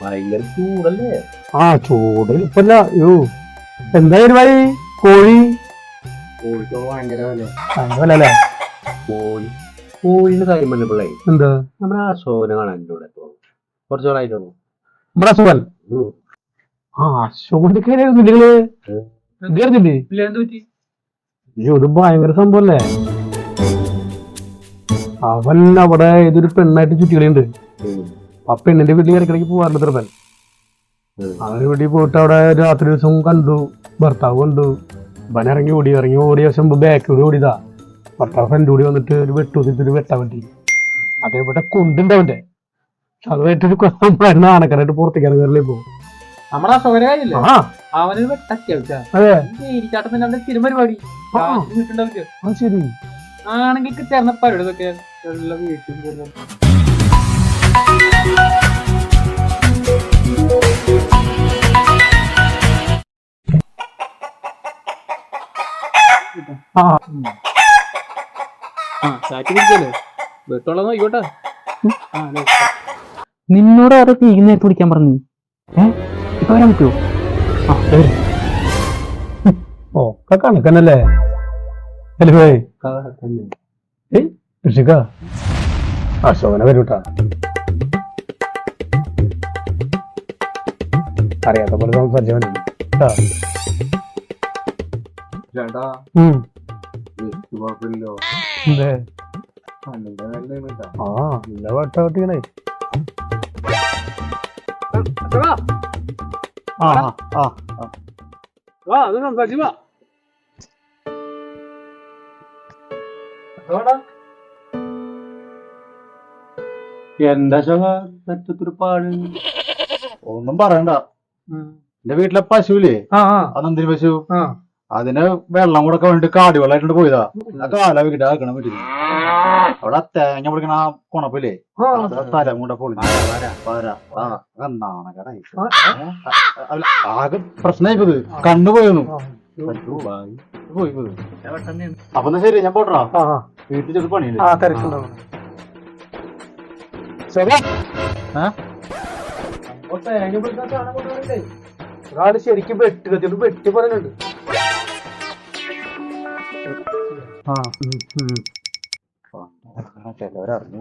ഭയങ്കര ചൂടല്ലേ? ആ ചൂട്. ഇപ്പല്ല യോ എന്താ പരിപാടി കോഴി. കോഴിക്കോ ഭയങ്കര വില അങ്ങനല്ലേ കോഴി. കോഴിന്റെ കാര്യം പറഞ്ഞപ്പോഴേ എന്താ? നമ്മുടെ ആ ശോഭന കാണാൻ എന്റെ കൂടെ ഇപ്പൊ. കുറച്ച് നാളായിട്ടുള്ളൂ നമ്മുടെ സുഖൻ ആ അശോകന്റെ കാര്യമായിരുന്നു നിങ്ങൾ? കേറില്ലേ അയ്യോ ഇത് ഭയങ്കര സംഭവല്ലേ? അവൻ അവിടെ ഇതൊരു പെണ്ണായിട്ട് ചുറ്റികളിയുണ്ട് ആ പെണ്ണിന്റെ വീട്ടിൽ ഇടയ്ക്കിടയ്ക്ക് പോവാറുണ്ട് ചെറുപ്പൻ ഉം. അവന് വീട്ടിൽ പോയിട്ട് അവിടെ രാത്രി ദിവസം കണ്ടു. ഭർത്താവ് കണ്ടു. ഇവൻ ഇറങ്ങി ഓടി ഇറങ്ങി ഓടിയ ശേഷം ബാക്കിലൂടെ ഓടിയതാ. ഭർത്താവ് ഫ്രണ്ട് കൂടി വന്നിട്ട് ഒരു വെട്ടു ഒരു വെട്ടാൻ പറ്റി അതേപോലെ കൊണ്ടുണ്ട് അവന്റെ അതുമായിട്ടൊരു മരുന്ന് ആനക്കരായിട്ട് പുറത്തേക്ക് ഇറങ്ങാറില്ലേ പോകും അവന്. വീട്ടുണ്ടാവില്ല ആണെങ്കിൽ ചേർന്ന പരിപാടി ഇതൊക്കെ. വീട്ടിൽ നിന്നോട് ആരോ തീ നേരത്തെ പിടിക്കാൻ പറഞ്ഞു. ഏ? ഇപ്പൊ വരാൻ പറ്റുമോ ആ. ഓ കണക്കനല്ലേ അല്ലേ ഋഷിക. അശോകനെ വരൂട്ടാ അറിയാത്ത പോലെ സംസാരിച്ചവൻ കേട്ടാ ചേട്ടാ. ഉം. എനിക്ക് കുഴപ്പമില്ലല്ലോ എന്തേ? കണ്ണിന്റെ നല്ല കേട്ടാ. ആ നല്ല വട്ട വട്ടിക്കണേ അശോകാ, ആ ആ. വാ അത് സംസാരിച്ച് വാ അശോകാടാ, എന്താ ശോഭ പറ്റത്തൊരു പാട് ഒന്നും പറയണ്ട. എന്റെ വീട്ടിലെ പശുവില്ലേ? ആ ആ. ആ നന്ദിനി പശു അതിന് വെള്ളം കൊടുക്കാൻ വേണ്ടി കാടി വെള്ളമായിട്ട് പോയതാ ആ കാല വീട്ടിൽ ആക്കണം പറ്റില്ല അവിടെ ആ തേങ്ങ പിടിക്കണ ആ കുണപ്പില്ലേ തരം കൂടെ പൊളി നാണകടായി ആ, ആകെ പ്രശ്നമായിപ്പോ കണ്ണു പോയിരുന്നു അപ്പൊ എന്നാ ശരി ഞാൻ പോട്ടാ ആ ആ. വീട്ടിൽ ചെറിയ പണിയില്ല? ഒരാൾ ശരിക്കും വെട്ട് കത്തിയിട്ട് വെട്ടി പറയുന്നുണ്ട് ആ ഉം, ഉം. ചിലവരറിഞ്ഞു.